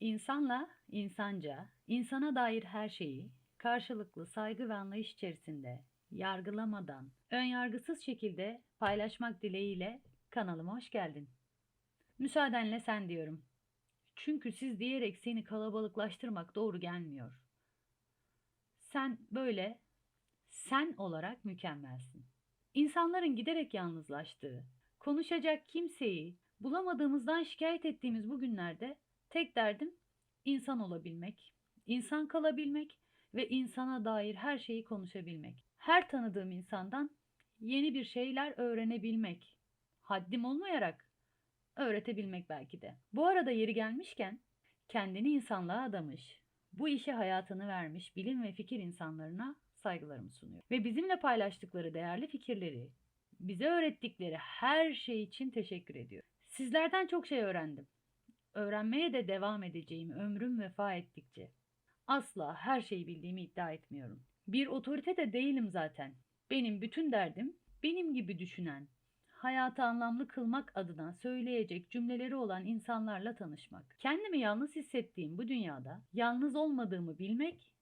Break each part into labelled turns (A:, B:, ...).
A: İnsanla insanca, insana dair her şeyi karşılıklı saygı ve anlayış içerisinde yargılamadan, önyargısız şekilde paylaşmak dileğiyle kanalıma hoş geldin. Müsaadenle sen diyorum. Çünkü siz diyerek seni kalabalıklaştırmak doğru gelmiyor. Sen böyle sen olarak mükemmelsin. İnsanların giderek yalnızlaştığı, konuşacak kimseyi bulamadığımızdan şikayet ettiğimiz bu günlerde tek derdim insan olabilmek, insan kalabilmek ve insana dair her şeyi konuşabilmek. Her tanıdığım insandan yeni bir şeyler öğrenebilmek. Haddim olmayarak öğretebilmek belki de. Bu arada yeri gelmişken kendini insanlığa adamış, bu işe hayatını vermiş bilim ve fikir insanlarına saygılarımı sunuyorum. Ve bizimle paylaştıkları değerli fikirleri, bize öğrettikleri her şey için teşekkür ediyorum. Sizlerden çok şey öğrendim. Öğrenmeye de devam edeceğim ömrüm vefa ettikçe. Asla her şeyi bildiğimi iddia etmiyorum. Bir otorite de değilim zaten. Benim bütün derdim benim gibi düşünen, hayatı anlamlı kılmak adına söyleyecek cümleleri olan insanlarla tanışmak. Kendimi yalnız hissettiğim bu dünyada yalnız olmadığımı bilmek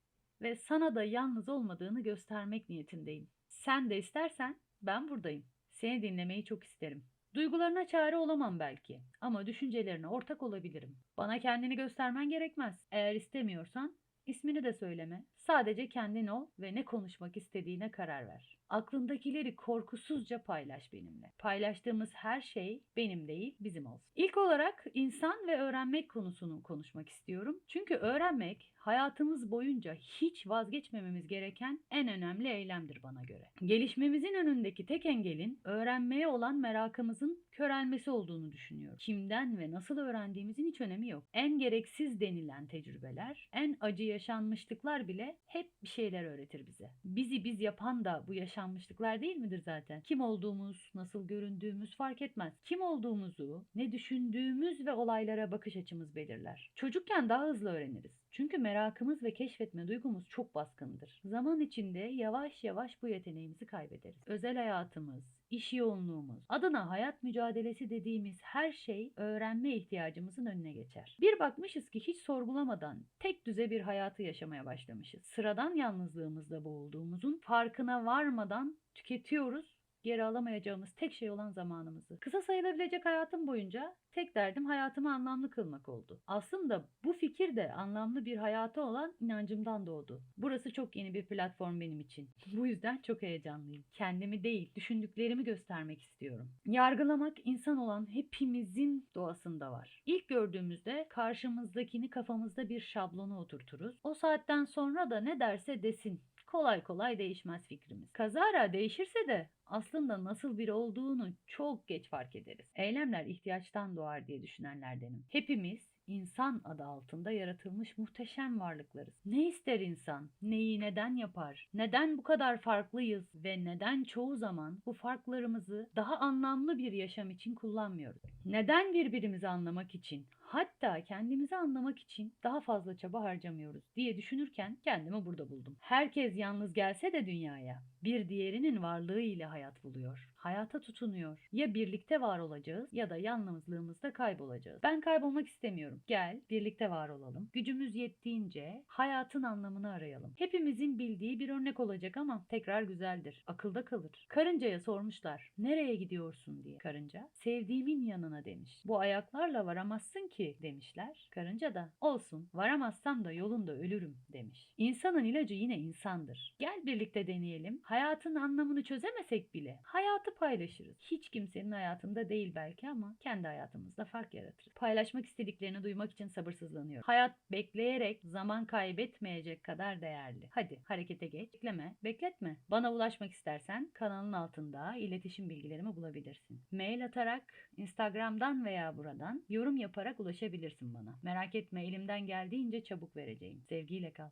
A: ve sana da yalnız olmadığını göstermek niyetindeyim. Sen de istersen ben buradayım. Seni dinlemeyi çok isterim. Duygularına çare olamam belki ama düşüncelerine ortak olabilirim. Bana kendini göstermen gerekmez. Eğer istemiyorsan ismini de söyleme. Sadece kendin ol ve ne konuşmak istediğine karar ver. Aklındakileri korkusuzca paylaş benimle. Paylaştığımız her şey benim değil, bizim olsun. İlk olarak insan ve öğrenmek konusunu konuşmak istiyorum. Çünkü öğrenmek hayatımız boyunca hiç vazgeçmememiz gereken en önemli eylemdir bana göre. Gelişmemizin önündeki tek engelin öğrenmeye olan merakımızın körelmesi olduğunu düşünüyorum. Kimden ve nasıl öğrendiğimizin hiç önemi yok. En gereksiz denilen tecrübeler, en acı yaşanmışlıklar bile hep bir şeyler öğretir bize. Bizi biz yapan da bu yaşanmışlıklar değil midir zaten? Kim olduğumuz, nasıl göründüğümüz fark etmez. Kim olduğumuzu, ne düşündüğümüz ve olaylara bakış açımız belirler. Çocukken daha hızlı öğreniriz. Çünkü merakımız ve keşfetme duygumuz çok baskındır. Zaman içinde yavaş yavaş bu yeteneğimizi kaybederiz. Özel hayatımız, iş yoğunluğumuz, adına hayat mücadelesi dediğimiz her şey öğrenme ihtiyacımızın önüne geçer. Bir bakmışız ki hiç sorgulamadan tek düze bir hayatı yaşamaya başlamışız. Sıradan yalnızlığımızda boğulduğumuzun farkına varmadan tüketiyoruz geri alamayacağımız tek şey olan zamanımızı. Kısa sayılabilecek hayatım boyunca tek derdim hayatımı anlamlı kılmak oldu. Aslında bu fikir de anlamlı bir hayata olan inancımdan doğdu. Burası çok yeni bir platform benim için. Bu yüzden çok heyecanlıyım. Kendimi değil, düşündüklerimi göstermek istiyorum. Yargılamak insan olan hepimizin doğasında var. İlk gördüğümüzde karşımızdakini kafamızda bir şablona oturturuz. O saatten sonra da ne derse desin kolay kolay değişmez fikrimiz. Kazara değişirse de aslında nasıl biri olduğunu çok geç fark ederiz. Eylemler ihtiyaçtan doğar diye düşünenlerdenim. Hepimiz insan adı altında yaratılmış muhteşem varlıklarız. Ne ister insan? Neyi neden yapar? Neden bu kadar farklıyız ve neden çoğu zaman bu farklarımızı daha anlamlı bir yaşam için kullanmıyoruz? Neden birbirimizi anlamak için, hatta kendimizi anlamak için daha fazla çaba harcamıyoruz diye düşünürken kendimi burada buldum. Herkes yalnız gelse de dünyaya bir diğerinin varlığı ile hayat buluyor. Hayata tutunuyor. Ya birlikte var olacağız ya da yalnızlığımızda kaybolacağız. Ben kaybolmak istemiyorum. Gel birlikte var olalım. Gücümüz yettiğince hayatın anlamını arayalım. Hepimizin bildiği bir örnek olacak ama tekrar güzeldir. Akılda kalır. Karıncaya sormuşlar. Nereye gidiyorsun diye. Karınca sevdiğimin yanına demiş. Bu ayaklarla varamazsın demişler. Karınca da olsun varamazsam da yolunda ölürüm demiş. İnsanın ilacı yine insandır. Gel birlikte deneyelim. Hayatın anlamını çözemesek bile hayatı paylaşırız. Hiç kimsenin hayatında değil belki ama kendi hayatımızda fark yaratırız. Paylaşmak istediklerini duymak için sabırsızlanıyorum. Hayat bekleyerek zaman kaybetmeyecek kadar değerli. Hadi harekete geç. Bekleme, bekletme. Bana ulaşmak istersen kanalın altında iletişim bilgilerimi bulabilirsin. Mail atarak, Instagram'dan veya buradan yorum yaparak ulaşabilirsin bana. Merak etme elimden geldiğince çabuk vereceğim. Sevgiyle kal.